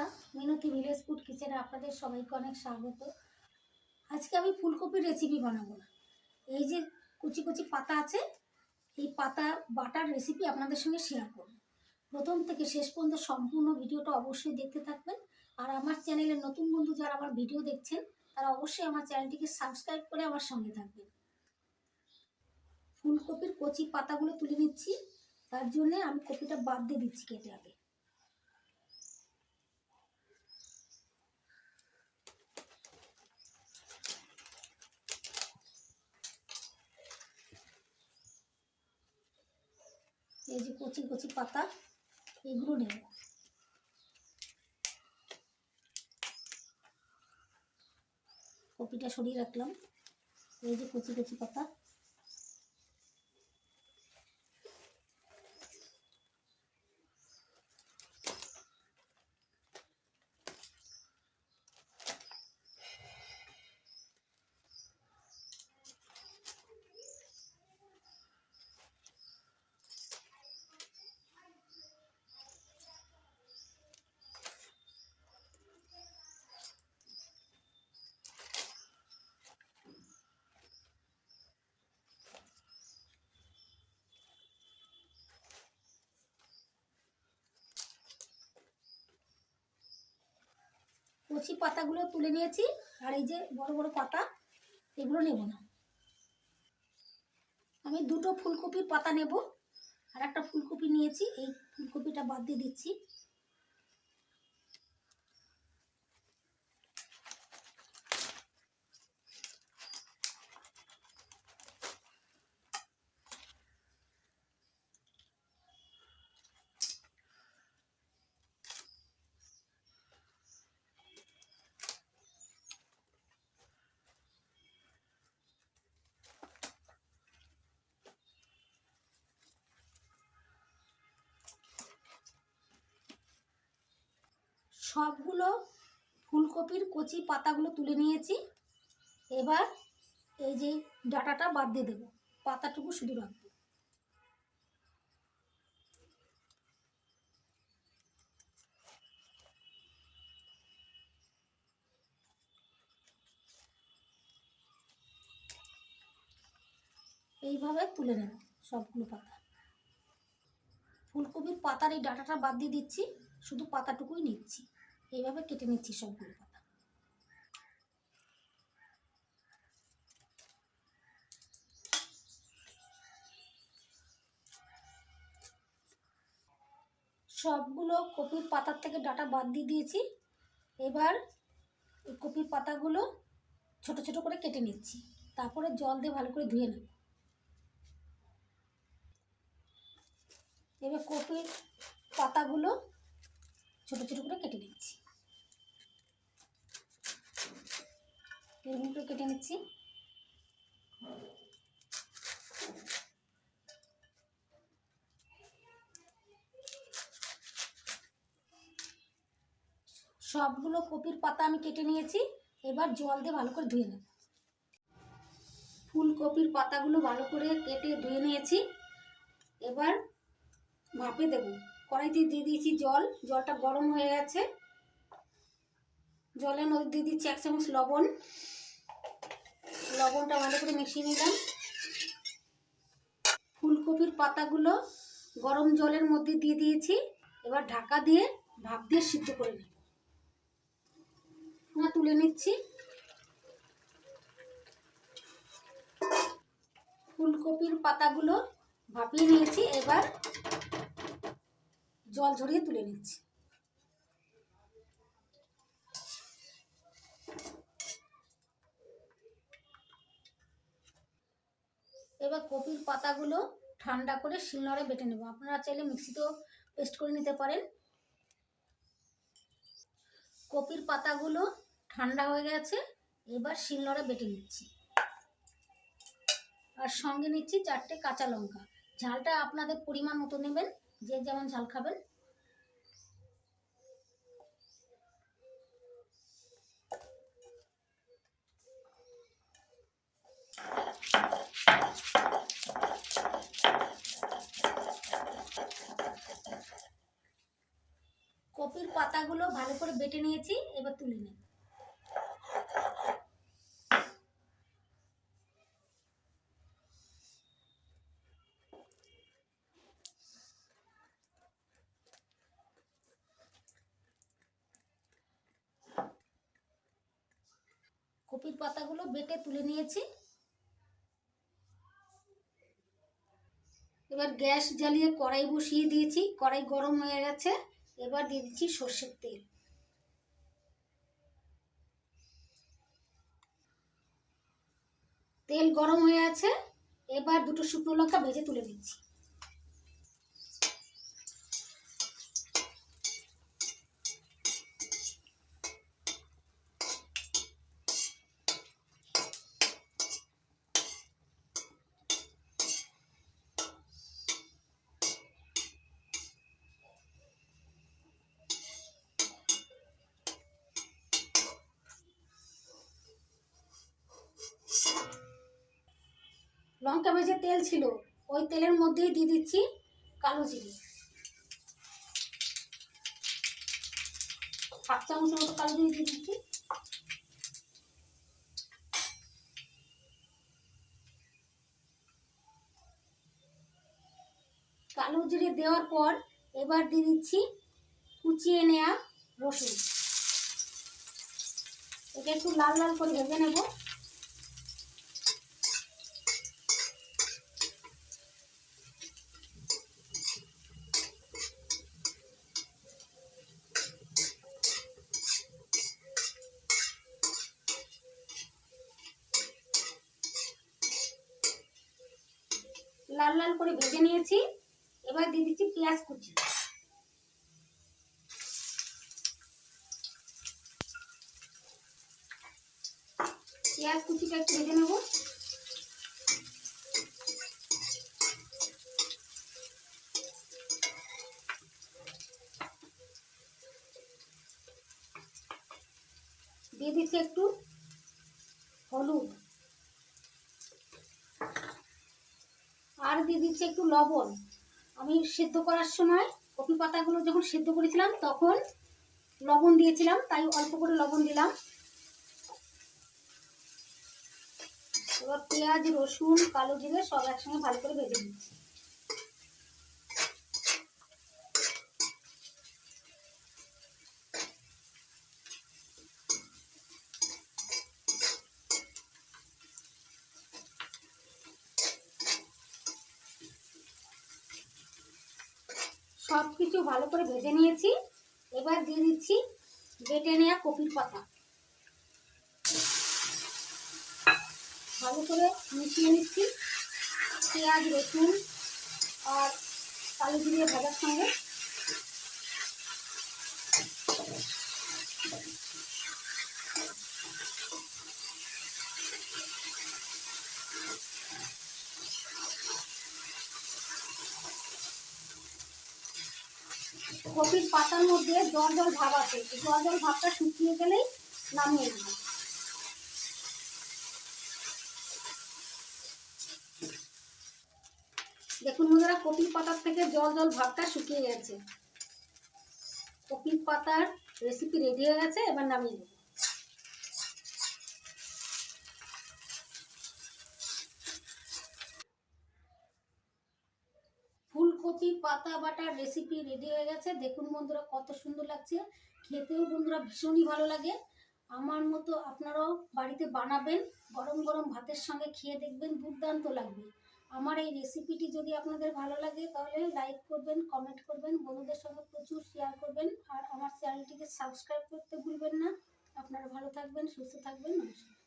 বন্ধুরা, মিনতি village food কিচেনে আপনাদের সবাইকে অনেক স্বাগত। আজকে আমি ফুলকপির রেসিপি বানাবো। না এই যে কুচি কুচি পাতা আছে, এই পাতা বাটার রেসিপি আপনাদের সঙ্গে শেয়ার করব। প্রথম থেকে শেষ পর্যন্ত সম্পূর্ণ ভিডিওটা অবশ্যই দেখতে থাকবেন। আর আমার চ্যানেলে নতুন বন্ধু যারা আমার ভিডিও দেখছেন, তারা অবশ্যই আমার চ্যানেলটিকে সাবস্ক্রাইব করে আমার সঙ্গে থাকবেন। ফুলকপির কচি পাতাগুলো তুলে নিচ্ছি, তার জন্যে আমি কপিটা বাদ দিয়ে দিচ্ছি কেটে আগে। এই যে কচি কচি পাতা, এগুলো নেব। কপিটা সরিয়ে রাখলাম। এই যে কচি কচি পাতা। কচি পাতাগুলো তুলে নিয়েছি, আর এই যে বড় বড় পাতা, এগুলো নেব না। আমি দুটো ফুলকপির পাতা নেব, আর একটা ফুলকপি নিয়েছি, এই ফুলকপিটা বাদ দিয়ে দিচ্ছি। সবগুলো ফুলকপির কচি পাতাগুলো তুলে নিয়েছি। এবার এই যে ডাটাটা বাদ দিয়ে দেবো। পাতাটুকু শুধু রাখব। এইভাবে তুলে নেব সবগুলো পাতা। ফুলকপির পাতার এই ডাটাটা বাদ দিয়ে দিচ্ছি, শুধু পাতাটুকুই নিচ্ছি। এইভাবে কেটে নিচ্ছি সবগুলো পাতা। সবগুলো কপির পাতার থেকে ডাটা বাদ দিয়ে দিয়েছি। এবার এই কপির পাতাগুলো ছোট ছোট করে কেটে নিচ্ছি। তারপরে জল দিয়ে ভালো করে ধুয়ে নেব। এবার কপির পাতাগুলো ছোট ছোট করে কেটে নিচ্ছি। এরকম কেটে নিচ্ছি। সবগুলো কপির পাতা আমি কেটে নিয়েছি, এবার জল দিয়ে ভালো করে ধুয়ে নেব। ফুলকপির পাতাগুলো ভালো করে কেটে ধুয়ে নিয়েছি। এবার ভাপে দেব। কড়াইতে দিয়ে দিয়েছি জল, জলটা গরম হয়ে গেছে। জলের মধ্যে দিয়ে দিচ্ছি এক চামচ লবণ। লবণটা ভালো করে মিশিয়ে নিলাম। ফুলকপির পাতাগুলো গরম জলের মধ্যে দিয়ে দিয়েছি। এবার ঢাকা দিয়ে ভাপ দিয়ে সিদ্ধ করে নেব। না, তুলে নিচ্ছি। ফুলকপির পাতাগুলো ভাপিয়ে নিয়েছি। এবার জল ঝরিয়ে তুলে নিচ্ছি। এবার কপির পাতাগুলো ঠান্ডা করে শিলনড়ে বেটে নেব। আপনারা চাইলে মিক্সিতেও পেস্ট করে নিতে পারেন। কপির পাতাগুলো ঠান্ডা হয়ে গেছে, এবার শিলনড়ে বেটে নিচ্ছি। আর সঙ্গে নিচ্ছি চারটে কাঁচা লঙ্কা। ঝালটা আপনাদের পরিমাণ মতো নেবেন, যে যেমন ঝাল খাবেন। ফুলকপির পাতাগুলো ভালো করে বেটে নিয়েছি এবার তুলে নেব। কপির পাতাগুলো বেটে তুলে নিয়েছি। এবার গ্যাস জ্বালিয়ে কড়াই বসিয়ে দিয়েছি। কড়াই গরম হয়ে গেছে। এবার দিয়ে দিচ্ছি সর্ষের তেল। তেল গরম হয়ে আছে। এবার দুটো শুকনো লঙ্কা ভেজে তুলে দিচ্ছি লঙ্কা ভেজে তেল ছিল, ওই তেলের মধ্যেই দিয়ে দিচ্ছি কালো জিরে। হাফ চামচের মতো কালো জিরে দিয়ে দিচ্ছি। কালো জিরে দেওয়ার পর এবার দিয়ে দিচ্ছি কুচিয়ে নেওয়া রসুন। এটা একটু লাল লাল করে ভেজে নেব। লাল লাল করে ভেজে নিয়েছি। এবার দিয়ে দিচ্ছি পেঁয়াজ কুচি। পেঁয়াজ কুচিটা একটু ভেজে নেব। দিয়ে দিচ্ছি একটু হলুদ। আর দিয়ে দিচ্ছি একটু লবণ। আমি সেদ্ধ করার সময় কপি পাতাগুলো যখন সেদ্ধ করেছিলাম তখন লবণ দিয়েছিলাম, তাই অল্প করে লবণ দিলাম। এবার পেঁয়াজ, রসুন, কালো জিরে সব একসঙ্গে ভালো করে ভেজে নিচ্ছি। সব কিছু ভালো করে ভেজে নিয়েছি। এবার দিয়ে দিচ্ছি বেটে নেওয়া কপির পাতা। ভালো করে মিশিয়ে নিচ্ছি। পেঁয়াজ, রসুন আর কালো জিরে ভাজার সঙ্গে। কপির পাতার মধ্যে জল জল ভাব আছে। জল জল ভাবটা শুকিয়ে গেলেই নামিয়ে নেব। দেখুন বন্ধুরা, কপির পাতার থেকে জল জল ভাবটা শুকিয়ে গেছে। কপির পাতার রেসিপি রেডি হয়ে গেছে, এবার নামিয়ে নেব। ফুলকপি পাতা বাটার রেসিপি রেডি হয়ে গেছে। দেখুন বন্ধুরা, কত সুন্দর লাগছে। খেতেও বন্ধুরা ভীষণই ভালো লাগে। আমার মতো আপনারাও বাড়িতে বানাবেন, গরম গরম ভাতের সঙ্গে খেয়ে দেখবেন, দুর্দান্ত লাগবে। আমার এই রেসিপিটি যদি আপনাদের ভালো লাগে, তাহলে লাইক করবেন কমেন্ট করবেন, বন্ধুদের সঙ্গে প্রচুর শেয়ার করবেন। আর আমার চ্যানেলটিকে সাবস্ক্রাইব করতে ভুলবেন না। আপনারা ভালো থাকবেন, সুস্থ থাকবেন, নমস্কার।